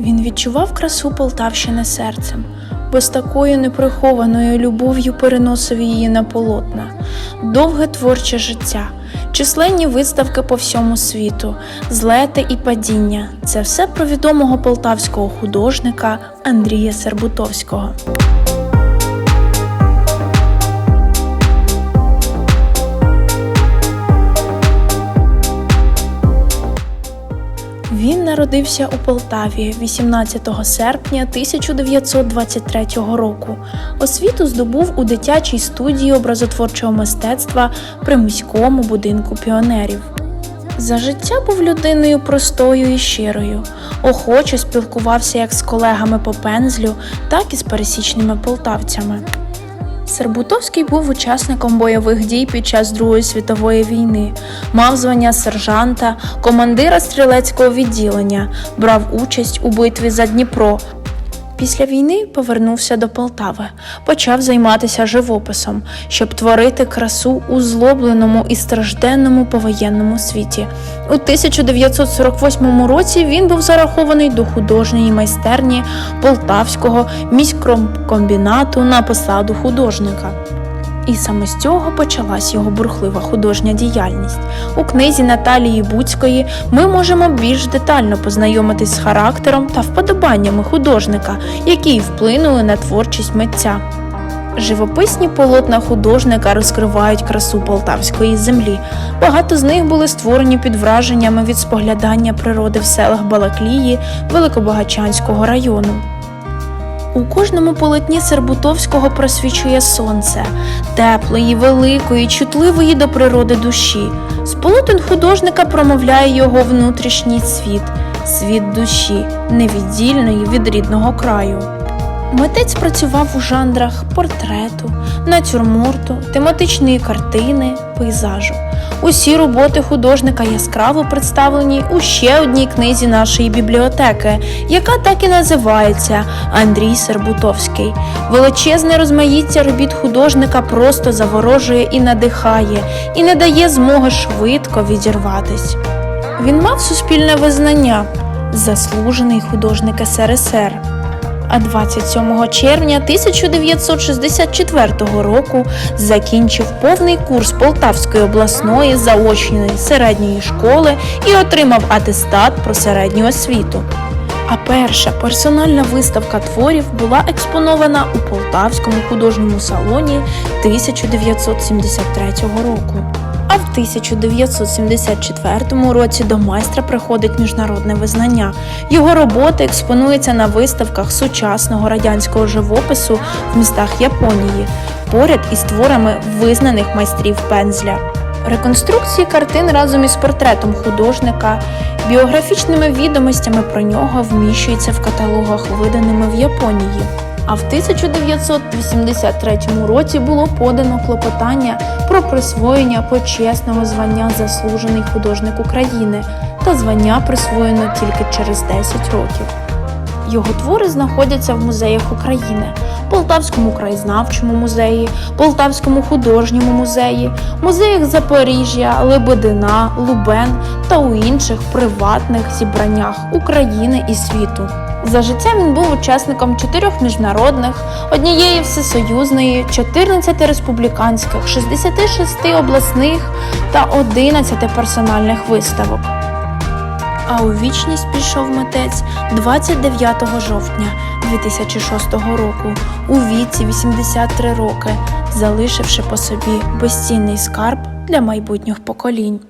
Він відчував красу Полтавщини серцем, бо з такою неприхованою любов'ю переносив її на полотна, довге творче життя, численні виставки по всьому світу, злети і падіння це все про відомого полтавського художника Андрія Сербутовського. Народився у Полтаві 18 серпня 1923 року. Освіту здобув у дитячій студії образотворчого мистецтва при міському будинку піонерів. За життя був людиною простою і щирою, охоче спілкувався як з колегами по пензлю, так і з пересічними полтавцями. Сербутовський був учасником бойових дій під час Другої світової війни, мав звання сержанта, командира стрілецького відділення, брав участь у битві за Дніпро. Після війни повернувся до Полтави, почав займатися живописом, щоб творити красу у злобленому і стражденному повоєнному світі. У 1948 році він був зарахований до художньої майстерні Полтавського міськромкомбінату на посаду художника. І саме з цього почалась його бурхлива художня діяльність. У книзі Наталії Буцької ми можемо більш детально познайомитись з характером та вподобаннями художника, які вплинули на творчість митця. Живописні полотна художника розкривають красу полтавської землі. Багато з них були створені під враженнями від споглядання природи в селах Балаклії Великобагачанського району. У кожному полотні Сербутовського просвічує сонце, теплої, великої, чутливої до природи душі. З полотен художника промовляє його внутрішній світ, світ душі, невіддільної від рідного краю. Митець працював у жанрах портрету, натюрморту, тематичної картини, пейзажу. Усі роботи художника яскраво представлені у ще одній книзі нашої бібліотеки, яка так і називається Андрій Сербутовський. Величезне розмаїття робіт художника просто заворожує і надихає, і не дає змоги швидко відірватись. Він мав суспільне визнання, заслужений художник СРСР. А 27 червня 1964 року закінчив повний курс Полтавської обласної заочної середньої школи і отримав атестат про середню освіту. А перша персональна виставка творів була експонована у Полтавському художньому салоні 1973 року. В 1974 році до майстра приходить міжнародне визнання. Його роботи експонуються на виставках сучасного радянського живопису в містах Японії, поряд із творами визнаних майстрів пензля. Реконструкції картин разом із портретом художника, біографічними відомостями про нього вміщуються в каталогах, виданими в Японії. А в 1983 році було подано клопотання про присвоєння почесного звання заслужений художник України та звання присвоєно тільки через 10 років. Його твори знаходяться в музеях України, Полтавському краєзнавчому музеї, Полтавському художньому музеї, музеях Запоріжжя, Лебедина, Лубен та у інших приватних зібраннях України і світу. За життя він був учасником чотирьох міжнародних, однієї всесоюзної, 14 республіканських, 66 обласних та 11 персональних виставок. А у вічність пішов митець 29 жовтня 2006 року у віці 83 роки, залишивши по собі безцінний скарб для майбутніх поколінь.